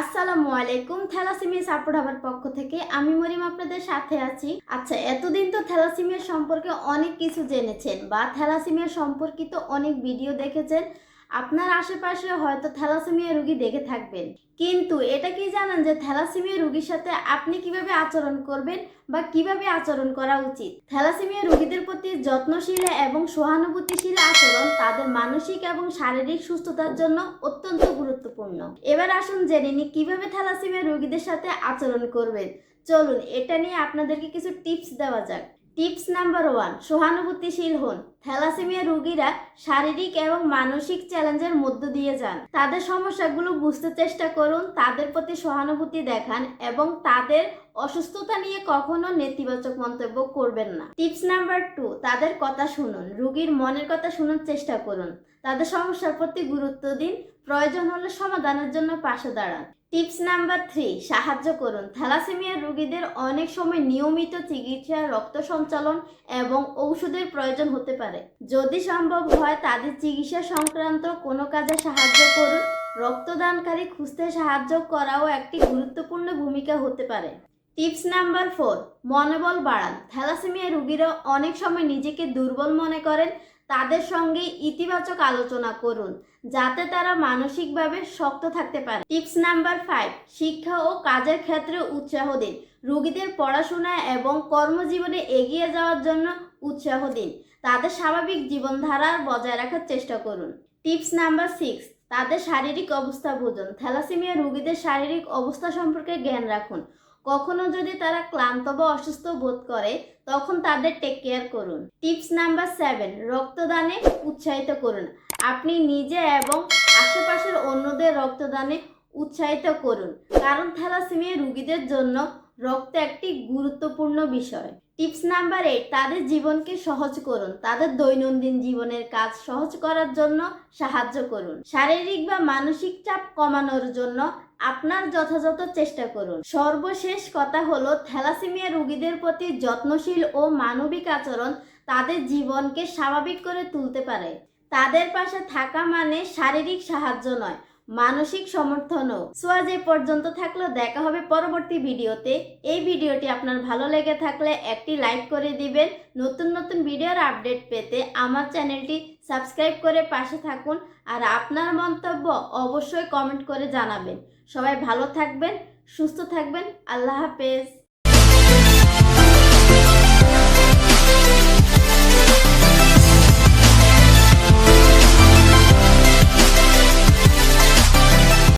আসসালামু আলাইকুম, thalassaemia support হবার পক্ষ থেকে। আমি মরিম, আপনাদের সাথে আছি। আচ্ছা এতদিন তো থ্যালাসিমিয়া সম্পর্কে অনেক কিছু জেনেছেন বা থ্যালাসিমিয়া সম্পর্কিত অনেক ভিডিও দেখেছেন। আপনার আশেপাশে হয়তো থ্যালাসিমিয়া রুগী দেখে থাকবেন। কিন্তু এটা কি জানেন যে থ্যালাসিমিয়া রুগীর সাথে আপনি কীভাবে আচরণ করবেন বা কীভাবে আচরণ করা উচিত? থ্যালাসিমিয়া রুগীদের প্রতি যত্নশীল এবং সহানুভূতিশীল আচরণ তাদের মানসিক এবং শারীরিক সুস্থতার জন্য অত্যন্ত গুরুত্বপূর্ণ। এবার আসুন জেনে নিই কীভাবে থ্যালাসিমিয়া রুগীদের সাথে আচরণ করবেন। চলুন, এটা নিয়ে আপনাদেরকে কিছু টিপস দেওয়া যাক। টিপস নাম্বার ওয়ান, সহানুভূতিশীল হন। থ্যালাসেমিয়া রোগীরা শারীরিক এবং মানসিক চ্যালেঞ্জের মধ্য দিয়ে যান। তাদের সমস্যাগুলো বুঝতে চেষ্টা করুন, তাদের প্রতি সহানুভূতি দেখান এবং তাদের অসুস্থতা নিয়ে কখনো নেতিবাচক মন্তব্য করবেন না। টিপস নাম্বার টু, তাদের কথা শুনুন। রুগীর মনের কথা শোনার চেষ্টা করুন। তাদের সমস্যার প্রতি গুরুত্ব দিন। প্রয়োজন হলে সমাধানের জন্য পাশে দাঁড়ান। টিপস নাম্বার থ্রি, সাহায্য করুন। থ্যালাসেমিয়া রোগীদের অনেক সময় নিয়মিত চিকিৎসা, রক্ত সঞ্চালন এবং ঔষধের প্রয়োজন হতে পারে। যদি সম্ভব হয়, তাদের চিকিৎসা সংক্রান্ত কোনো কাজে সাহায্য করুন। রক্তদানকারী খুঁজতে সাহায্য করাও একটি গুরুত্বপূর্ণ ভূমিকা হতে পারে। টিপস নাম্বার ফোর, মনোবল বাড়ান। থ্যালাসেমিয়া রুগীরা অনেক সময় নিজেকে দুর্বল মনে করেন, তাদের সঙ্গে ইতিবাচক আলোচনা করুন, যাতে তারা মানসিকভাবে শক্ত থাকতে পারে। টিপস নাম্বার ফাইভ, শিক্ষা ও কাজের ক্ষেত্রে উৎসাহ দিন। রুগীদের পড়াশোনা এবং কর্মজীবনে এগিয়ে যাওয়ার জন্য উৎসাহ দিন। তাদের স্বাভাবিক জীবনধারা বজায় রাখার চেষ্টা করুন। টিপস নাম্বার সিক্স, তাদের শারীরিক অবস্থা বুঝুন। থ্যালাসেমিয়া রুগীদের শারীরিক অবস্থা সম্পর্কে জ্ঞান রাখুন। কখনো যদি তারা ক্লান্ত বা অসুস্থ বোধ করে, তখন তাদের টেক কেয়ার করুন। টিপস নাম্বার সেভেন রক্তদানে উৎসাহিত করুন। আপনি নিজে এবং আশেপাশের অন্যদের রক্তদানে উৎসাহিত করুন। কারণ থ্যালাসেমিয়া রোগীদের জন্য রক্ত একটি গুরুত্বপূর্ণ বিষয়। টিপস নাম্বার এইট, তাদের জীবনকে সহজ করুন। তাদের দৈনন্দিন জীবনের কাজ সহজ করার জন্য সাহায্য করুন। শারীরিক বা মানসিক চাপ কমানোর জন্য আপনার যথাযথ চেষ্টা করুন। সর্বশেষ কথা হলো, থ্যালাসেমিয়া রোগীদের প্রতি যত্নশীল ও মানবিক আচরণ তাদের জীবনকে স্বাভাবিক করে তুলতে পারে। তাদের পাশে থাকা মানে শারীরিক সাহায্য নয় মানসিক সমর্থনও। সো আজ পর্যন্ত থাকল, দেখা হবে পরবর্তী ভিডিওতে। এই ভিডিওটি আপনার ভালো লেগে থাকলে একটি লাইক করে দিবেন। নতুন নতুন ভিডিওর আপডেট পেতে আমার চ্যানেলটি সাবস্ক্রাইব করে পাশে থাকুন আর আপনার মন্তব্য অবশ্যই কমেন্ট করে জানাবেন। সবাই ভালো থাকবেন, সুস্থ থাকবেন। আল্লাহ হাফেজ।